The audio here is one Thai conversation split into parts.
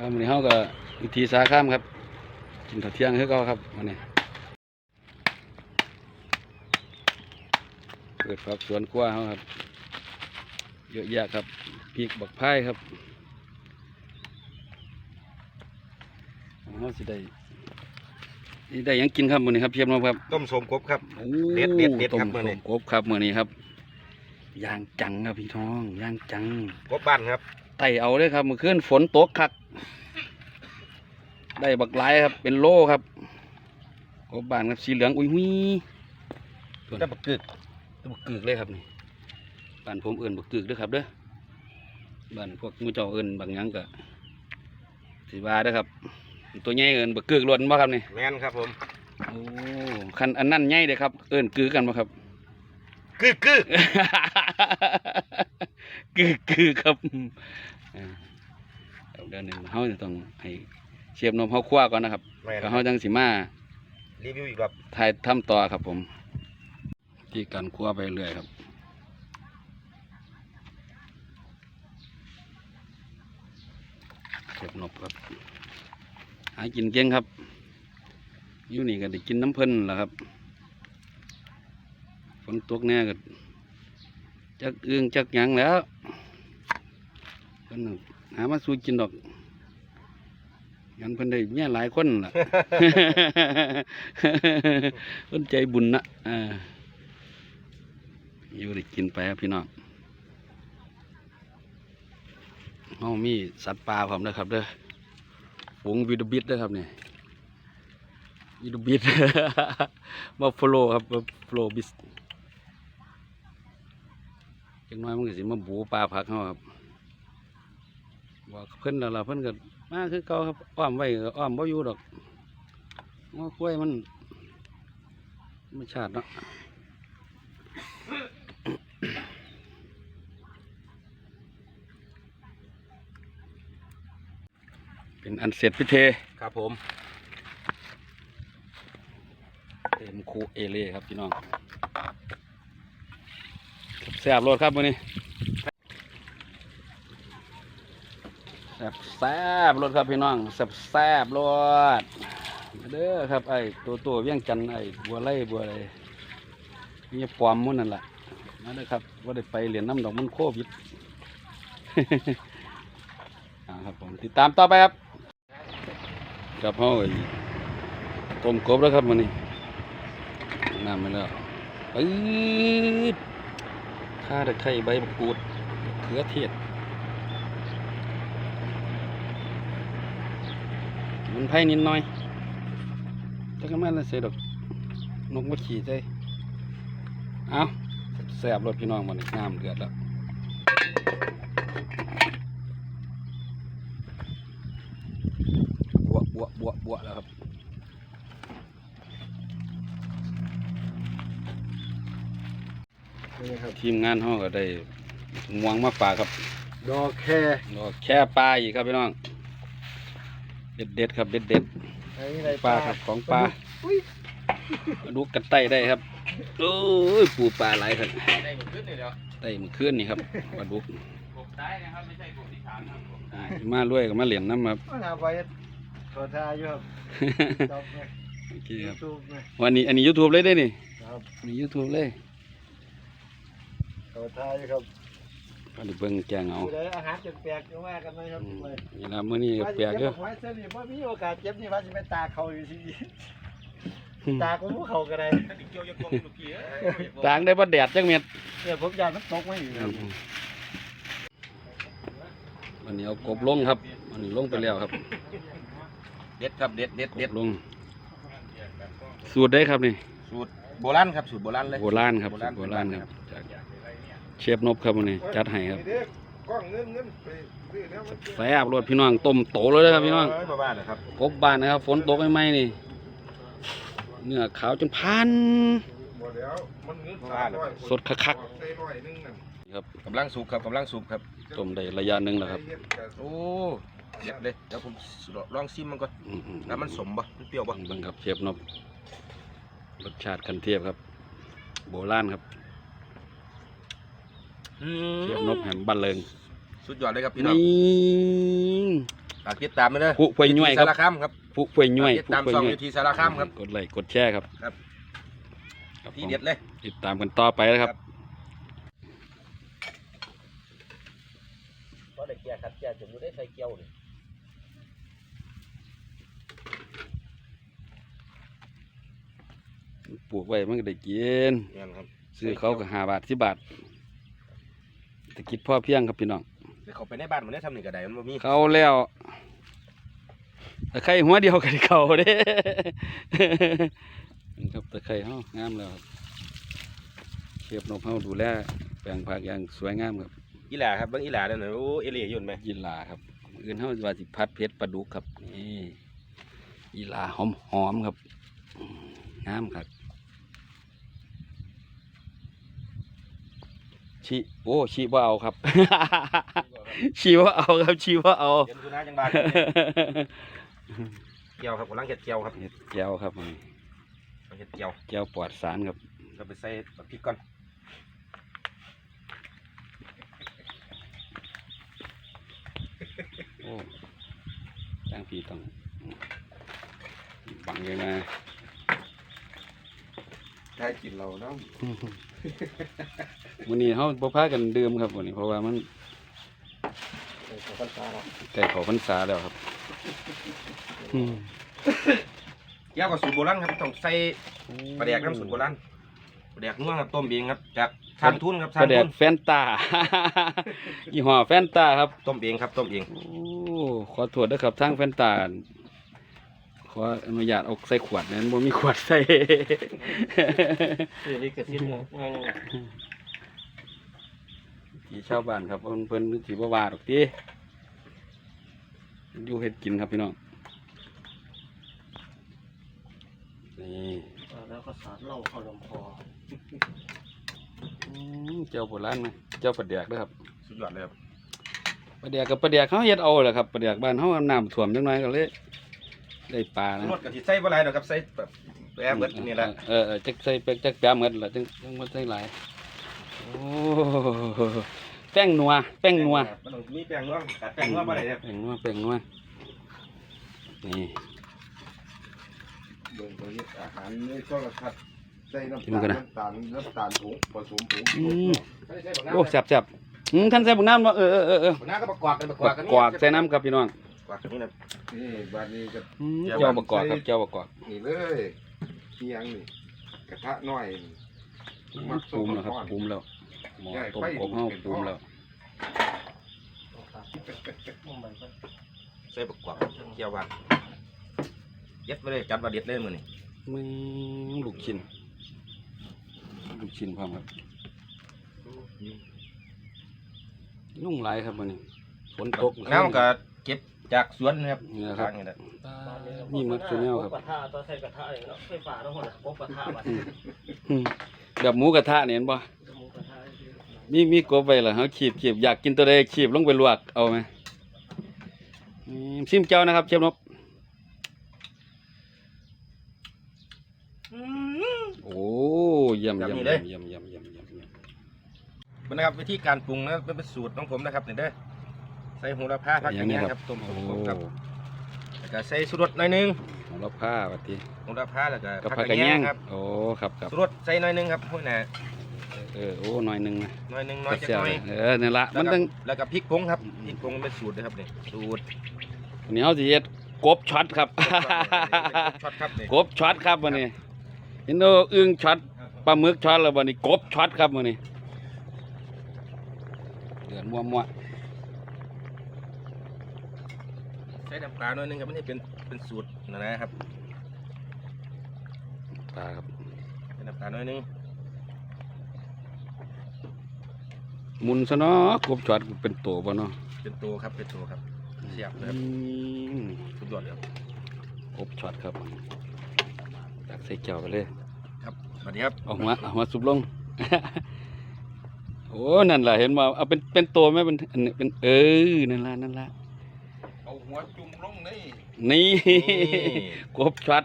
ครับวันนี้เขาก็วิธีสาข้ามครับ กินข้าวเที่ยงคือเก่าครับวันนี้เปิดฝักสวนกล้วยเขาครับ เยอะแยะครับพริกบักพร้ายครับเขาสิได้นี่ได้หยังกินครับมื้อนี้ครับเพียบน้องครับต้มสมกบครับ โอ้เด็ดเด็ดเด็ดต้ครัมบมื้อนี้ต้มกบครับมื้อนี้ครับย่างจังครับพี่น้องย่างจัง กบบ้านครับ ไต่เอาเลยครับเมื่อคืนฝนตกคัก ได้บักหลายครับ เป็นโลครับกบบานครับสีเหลืองอุ้ยหุยส่วนได้บักกึกบักกึกเลยครับนี่บ้านผมเอื่นบักกึกเด้วยครับเด้อบ้านพวกหมูเจ้าเอื่นบางหยังก็สีว่าเด้อครับ ตัวใหญ่เอื่นบักกึกล้วนบ่ครับนี่แม่นครับผมโอ้คันอันนั้นใหญ่เด้อครับ เอื่นกึกกันบ่ครับกึกกึกกึกกึกครับ เออเอาเดี๋ยวหนึ่งเขาจะต้องให้เชียบนมเขาคั่วก่อนนะครับแม่นก็เขาจังสิมารีวิวอีกรอบถ่ายทำต่อครับผม ที่การคั่วไปเรื่อยครับ เชียบนบครับ หากินเก่งครับอยู่นี่ก็ได้กินน้ำเพิ่นล่ะครับฝนตกแน่ก็จักเอื้องจักหยังแล้วเพิ่นน่ะ หามาสู้กินดอกงั้นเพิ่นได้เมียหลายคนล่ะ เพิ่นใจบุญนะอ่าอยู่ได้กินไปครับพี่น้องเฮามีสัตว์ป่าพร้อมนะครับเด้อฝูงวิดบิดเด้อครับนี่วิดบิดบัฟฟาโลครับบัฟฟาโลบิสจังน้อยมันก็สิมาบูปลาผักเฮาครับ บอกเพิ่นแล้วล่ะเพิ่นก็มาคือเก่าครับอ้อมไว้ก็อ้อมบ่อยู่ดอกงัวควายมันธรรมชาติเนาะเป็นอันเสร็จพิเทครับผมเต็มคูเอเล่ครับพี่น้องแซ่บรสครับมื้อนี้ แซบแซบรสครับพี่น้องแซบแซบรสมาเด้อครับไอ้ตัวตัวเวียงจันไอ้บัวไล่บัวอะไรนี่ปลอมมุ่นนั่นแหละมาเด้อครับว่าได้ไปเหรียญน้ำดอกมันโควิดอ่าครับผมติดตามต่อไปครับกับเฮาไอต้มกบแล้วครับมื้อนี้น้ำไปแล้วปื๊ดข้าตะไคร้ใบมะกรูดเขือเทศ มันไผ่นิดหน่อยจักรมันละเสียดอกนกมาขี่ใจเอาแสบรถพี่น้องมันน้ำเดือดแล้วบวบวบวบวแล้วครับนี่ครับทีมงานห้องก็ได้หมวงมาฝากครับ ดอกแค่แล้วก็แค่ปลาอีกครับพี่น้อง เด็ดเด็ดๆครับเด็ดเด็ดไอ้นี่ไรๆปลาครับของปลามาดูกันไต้ได้ครับโอ้ยปูปลาไหลายครับได้หมดขึ้นเลยเดี๋ยวไต้มือขึ้นนี่ครับปลาดุกกบได้นะครับไม่ใช่กบที่ฐานครับอ่ามาด้วยกับมาเหรียญน้ำครับมาหาไปขอทายอยู่ครับจบเลยโอเคครับทูบเลยวันนี้อันนี้ยูทูบเลยได้นี่ครับอันนี้ยูทูบเลยขอทายอยู่ครับ ก็ได้เบิ่งแกงเอาอยู่ได้อาหารแปลกๆจะว่ากันไหมครับอืมไปนี่ละมื้อนี้ก็แปลกเด้อว่าสิเบไว้เส้นนี่เพราะมีโอกาสเจ็บนี่ว่าจะไปตาเขาอยู่ที่ตาของพวกเขาก็ได้ถ้าติดเกี่ยวยังกลมลูกเกี้ยต่างได้บ่แดดจังเม็ดเนี่ยผมอยากมันตกไม่อยู่ครับวันนี้เอากบลงครับวันนี้ลงไปแล้วครับ เด็ดครับเด็ดเด็ดกเด็ดบลง สูตรได้ครับนี่ สูตรโบราณครับสูตรโบราณเลย โบราณครับโบราณครับจาก เชฟนบครับวันนี้จัดให้ครับกล้องเงินเงินไปซื้อแล้วมันแซ่บรสพี่น้องต้มโตเลยนะครับพี่น้องเยบ้าๆนะครับกบบานนะครับ ฝนตกใหม่ๆนี่เนื้อขาวจนพันหมดแล้วมันเงินบ้าๆนะครับสดคักใส่หน่อยนึงนั่นๆครับกำลังสุกครับกำลังสุกครับต้มได้ระยะหนึ่งแล้วครับ โอ้เด็ดเลยเดี๋ยวผมลองซิมมันก่อนอืมๆแล้วมันสมปะมันเปรี้ยวปะเบิ่งครับเชฟนบรสชาติคันเทียบครับ โบราณครับอื เชฟมนบแหมบันเลิงสุดยอดเลยครับพี่น้องนี่ไปฝากติดตามด้วยเด้อผู้ป่วยย่วยคสารับรคามครับผู้ป่วยย่วยติดผู้ตามป่วยช่องย่วยวิธีสารคามครับ กดไลค์กดแชร์ครับครับ ครับที่เด็ดเลย ติดตามกันต่อไปนะครับก็ได้แก่ครับแก่จนอยู่ได้ใส่เกียวเลยปลูกไว้มันก็ได้กินนี่นครับซื้อเขาก็ห้าบาทสิบบาท แต่คิดพ่อเพียงครับพี่น้องเดี๋ยวเขาไปในบ้านมันได้ทำหนึ่งกระไดมันบ่มีเขาแล้วตะไคร้หัวเดียวกันเขาเด้ ครับตะไคร้เฮางามแล้วครับเก็บนกเฮาดูแลแปลงผักอย่างสวยงามครับอีหล่าครับเบิ่งอีหล่าเด้อน่ะโอ้เอเลี่ยยุ่นไหมยีหลาครับอื่นเฮาว่าสิพัดเพชรปลาดุกครับนี่ยีหลาหอมหอมๆครับอืมงามครับ ชีโอ้ชีว่าเอาครับ ชีว่าเอาครับชีว่าเอาเดี๋ยวคุณน้าจังบานเกียวครับกำลังเห็ดเกียวครับเห็ดแก้วครับมันเห็ดเกียวแก้วปลอดสารครับเราไปใส่บักพริกก่อนโอ้ตั้งพี่ต้องบังเลยนะได้กินเราเนาะ วันนี้เขาบ่พากันดื่มครับวันนี้เพราะว่ามันเออคนตาเราใกล้เขาพรรษาแล้วครับอืมเกียวกับสูตรโบราณครับต้องใส่ปลาแดกน้ำสูตรโบราณปลาแดกนัวครับต้มเองครับจากทานทุนครับปทาระนเด็ทุดนแฟนตา ยี่ห้อแฟนตาครับ ต้มเองครับต้มเองโอ้ขอโทษด้วยครับทางแฟนตาข ออนุญาตเอาใส่ขวดนั้นบ่มีขวดใส่คือนี่กระซิบเนาะที่ชาวบ้านครับเพิ่นเพิ่นสิบ่ว่าดอกติอยู่เฮ็ดกินครับพี่น้องนี่แล้วก็สาดเหล่าเข้าลำคออืมเจ้าโบราณนะเจ้าปลาแดกเด้อครับสุดยอดเลยครับปลาแดกกับปลาแดกเขาเฮ็ดเอาแหละครับปลาแดกบ้านเฮาน้ำท่วมจังหน่อยก็เลย ได้ปลานะรสกะทิใส่บ่หลายดอกครับใส่แบบแปรเบิดนี่แหละเออเออจักใส่เป็กจักแปะหมดล่ะจังจังบ่ใส่หลายโอ้แป้งนัวแป้งนัวมันต้องมีแป้งนัวกัดแป้งนัวบ่ได้ครับแป้งนัวแป้งนัวนี่เบิ่งตัวนี้อาหารในโทรทัศน์ใส่น้ำกินกัตานลนะน้ำตาลน้ำตาลผงผสมผงอืมใส่ใส่บักน้ำโอ้แซ่บๆอืมท่านใส่บักน้ำบ่เออเออเออเออบักน้ำก็ประกอบกันประกอบกันกวากใส่น้ำครับพี่น้อง กวากกันนี่นะนี่บ้านนี้ก็อืมเจ้าประกอบครับเจ้าประกอบนี่เลยเคียงนี่กระทะน้อยนี่ปรุงแล้วครับปรุงแล้วหม้อต้มกบเฮาปรุงแล้วใส่ประกอบเกี่ยวหวานเย็ดไปเลยจัดว่าเด็ดเลยมื้อนี้มึงลูกชิ้นลูกชิ้นพร้อมครับนุ่งหลายครับมื้อนี้ฝนตกน้ำก็เก็บ จากสวนนะครับนี่นะครับนี่แหละนี่มัดคือแนวครับ กระทะตอนใส่กระทะอะไรเนาะไฟฟ้าต้องหมดอะกระทะมาอืแบบหมูกระทะเนี่ยเห็นบ่หมูกระทะมีมีกบไปเหรอเขาขีบขีบอยากกินตัวใดขีบลงไปลวกเอาไหมซิมเจ้านะครับเชฟนบอืม โอ้ยี่ยมยี่ยมนยเยี่ยมยี่นะครับวิธีการปรุงนะเป็นสูตรของผมนะครับเนี่เด้ ใส่โหระพาผักอย่างเงี้ยครับต้มโอ้สมครับแล้วก็ใส่สุรสหน่อยหนึงของเราผ้าวัดทีโหระพาแล้วก็กับผัผักกกกระระแยแยงงครับโอ้ครับครับสุรสใส่หน่อยหนึงครับพวกน่ะเออโอ้หน่อยหนึงนะหน่อยหนึงน้อยจักแซ่บหน่อยๆเออนี่นละมันต้องแล้วก็พริกผงครับพริกผงเป็นสูตรนะครับนี่สูตรวันนี้เฮาสิเฮ็ดกบช็อตครับช็อตครับนี่กบช็อตครับวันนี้เห็นโอ้อึ้งช็อตปลาหมึกช็อตแล้ววันนี้กบช็อตครับวันนี้เดือดมัวมัว ใส่น้ำปลาหน่อยหนึงครับมันนี่เป็นเป็นสูตรนะนะครับๆปลาครับใส่น้ำปลาหน่อยหนึงหมุนซะเนาะกบช็อตเป็นตัวบ่เนาะเป็นตัวครับเป็นตัวครับเสียบเลยคอืรับมสุดยอดเลยครับกบช็อตครับตักใส่แก้วไปเลย ครับ สวัสดีครับเอาหัวเอาหัวสุบลง โอ้ นั่นล่ะเห็นว่าเอาเป็นเป็นตัวไหมเป็นอันนี้เป็นเออ นั่นล่ะนั่นล่ะเอา หัวจุ่มลงนี่นี่นี่ กบช็อต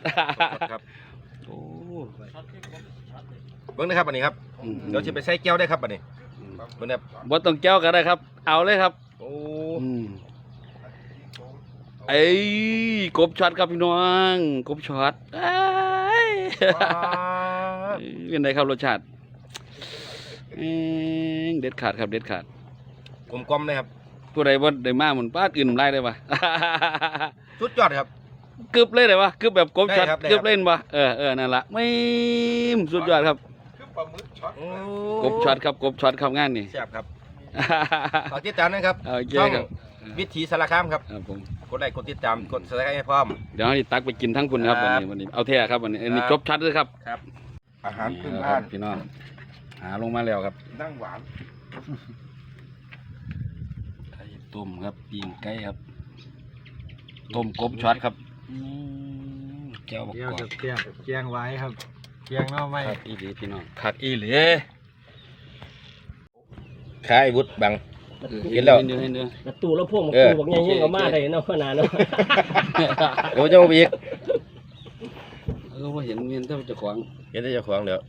ครับโอ้ช็อตที่ผมช็อตเลยเบิ้งนะครับอันนี้ครับอืมเดี๋ยวจะไปใส่แก้วได้ครับอันนี้เบิ้งนะครับบ่ต้องแก้วก็ได้ครับ เอาเลยครับ โอ้อืมอเอ้ยกบช็อตครับพี่น้องกบช็อตเอ้ยเป็นไงครับรสชาติเอ้ยเด็ดขาดครับเด็ดขาดกลมๆเลยครับ ผู้ใดว่าได้มาหมันป้าดอื่นน้ำลายได้ปะ สุดยอดครับ กึบเลยได้ปะกึบแบบกบช็อตได้ครับได้ครับ กึบเล่นปะเออเออนั่นละไม่สุดยอดครับ คือปลาหมึกช็อตกบช็อตครับกบช็อตครับงานนี่ แซ่บครับฝากติดตามนะครับโอเคช่องครับวิถีสารคามครับ ครับผมกดไลค์กดติดตามกดสไลค์ให้พร้อม เดี๋ยวให้ตักไปกินทั้งคุณครับควันรับนี้วันนี้เอาแท้ครับวันนี้อันนี้ครับ จบชัดเลยครับครับอาหารพื้นคบ้ารันบพี่น้องหาลงมาแล้วครับ นั่งหวานไก่ ต้มครับปีงไก่ครับ ต้มกบช็อตครับอืมแก้วบกเดี๋ยวกอจะดเกียงเกียงไว้ครับเกียงหน้อไม่คักอีหลีพี่น้องคักอีหลีขายวุฒบัง กินแล้วเห็นเนื้อเห็นเนื้อ แล้วตู้แล้วพวกมันเออ ตู้บอกยังยังก็มาได้เนาะขนาดเนาะ เดี๋ยวจะมาอีกเออว่าเห็นเมียนเท่าเจ้าของเห็นได้เจ้าของเดี๋ยว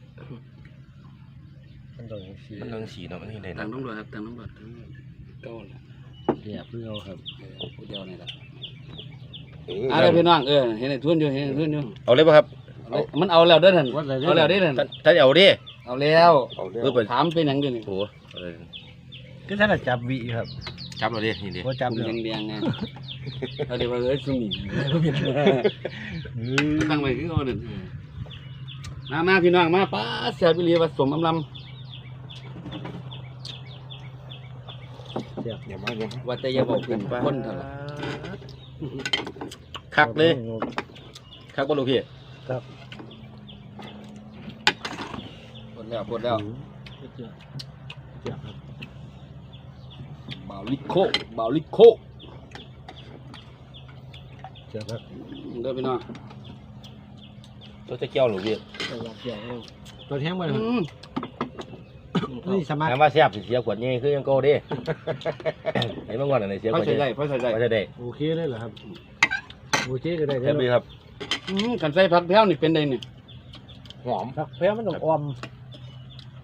มันต้องสีมันต้องสีเนาะมันนี่เลยตันะงน้ำรวจครับตังน้ำรวจเก้าละ เกียบเพื่อเอาครับเออผู้เดียวนี่แหละเอออะไรพี่น้องเออเห็นไอ้ทุนอยู่เห็นไอ้ทุนอยู่เอาเลยป่ะครับ เอา มันเอาแล้วเด้อท่านเอาแล้วเด้อท่านท่านท่านเอาดิเอาแล้วเอาเรื่อเอองไปถามเป็นหยังเดี๋ยวนี้โหเอาเลยก็ท่านจะจับวีครับจับเราดินี่ดิ ว่าจับผมเลยแดงๆไงเอาเดี๋ยวว่าเอ้ยซุ่มนี่ตั้งไว้คือเอาเด่นมามาพี่น้องมาป้าเสียบิลีผสมอำล อย่ามาอย่ามาำว่าแต่อย่าบอกเป็นคนเท่าไหร่คักเลยคักบ่ลูกพี่ปวดแล้วปวดแล้วบาวลิโคบาวลิโคเกียบครับเด้อพี่น้องตัวจะเกี่ยวหรือพี่ตัวแท้งมันอืม นี่สมัครน้ำว่าแซ่บสิเสียขวดนี้คือยังโก้ดิ ไอ้บางวันอะไรเสียขพ่อวดใส่นี้ได้พ่อใส่ได้ว่าจะได้โอเคเลยเหรอครับโอเคก็ได้แซ่บดีครับ อืมกันใส่ผักแพ้วนี่เป็นไดนี่หอมครับแพ้มันต้องออม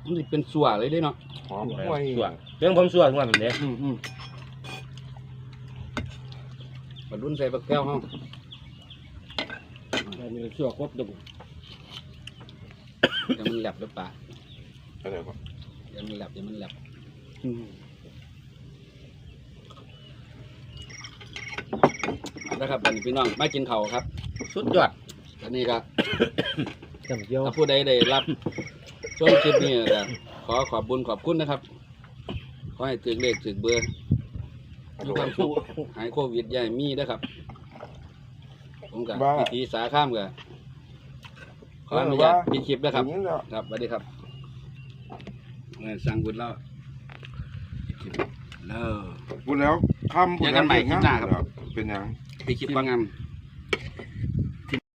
มันสิเป็นสัวเลยเด้เนาะหอมห่วยส่วนเรื่องผมส่วนทุกวันแบบนี้อืมอืมบรรลุนใส่ผักแพ้วเฮาอันนี้ชั่วครบดุเดี๋ยวมันแหลบหรือเปล่า อะไรวะ เดี๋ยวมันแหลบเดี๋ยวมันแหลบนะครับบัดนี้พี่น้องมากินข้าวครับ สุดยอดอันนี้ก็จำเกียวถ้าผู้ใดได้รับชมคลิปนี้ก็ขอขอบบุญขอบคุณนะครับ ขอให้ถึงเลขถึงเบอร์มีความสุขหายโควิดใหญ่มีนะครับ ผมกับพิธีสาข้ามกับขออนุญาตมีคลิปนะครับ อย่างนี้แล้วครับสวัสดีครับ เออสั่งบุญแล้วปิดคลิปแล้วพูดแล้วคำพูดเจอกันใหม่คลิปหน้าครับเป็นยังปิดคลิปก่อนงาม